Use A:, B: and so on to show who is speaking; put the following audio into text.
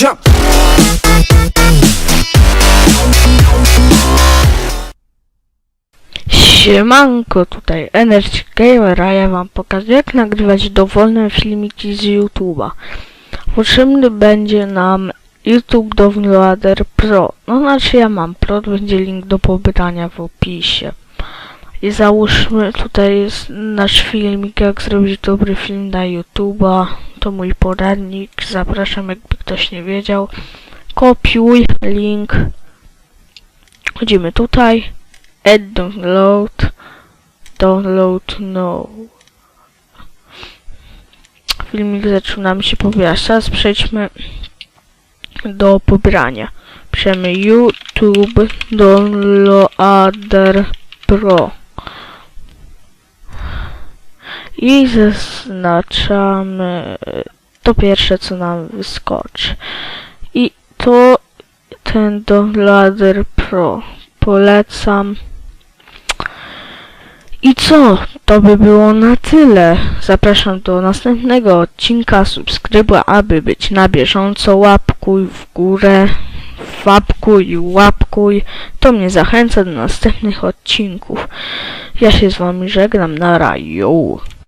A: jump.
B: Siemanko, tutaj Energy Gamer, a ja wam pokażę jak nagrywać dowolne filmiki z YouTube'a. Potrzebny będzie nam YouTube Downloader Pro. No znaczy ja mam Pro, będzie link do pobrania w opisie. I załóżmy, tutaj jest nasz filmik, jak zrobić dobry film na YouTube'a. To mój poradnik, zapraszam jakby ktoś nie wiedział. Kopiuj link. Chodzimy tutaj. Add download. Download no. Filmik zaczął nam się pobierać. Teraz przejdźmy do pobrania. Piszemy YouTube Downloader Pro. I zaznaczamy to pierwsze co nam wyskoczy. I to ten Downloader Pro. Polecam. I co? To by było na tyle. Zapraszam do następnego odcinka. Subskrybuj, aby być na bieżąco. Łapkuj w górę. Łapkuj, łapkuj. To mnie zachęca do następnych odcinków. Ja się z wami żegnam. Na raju.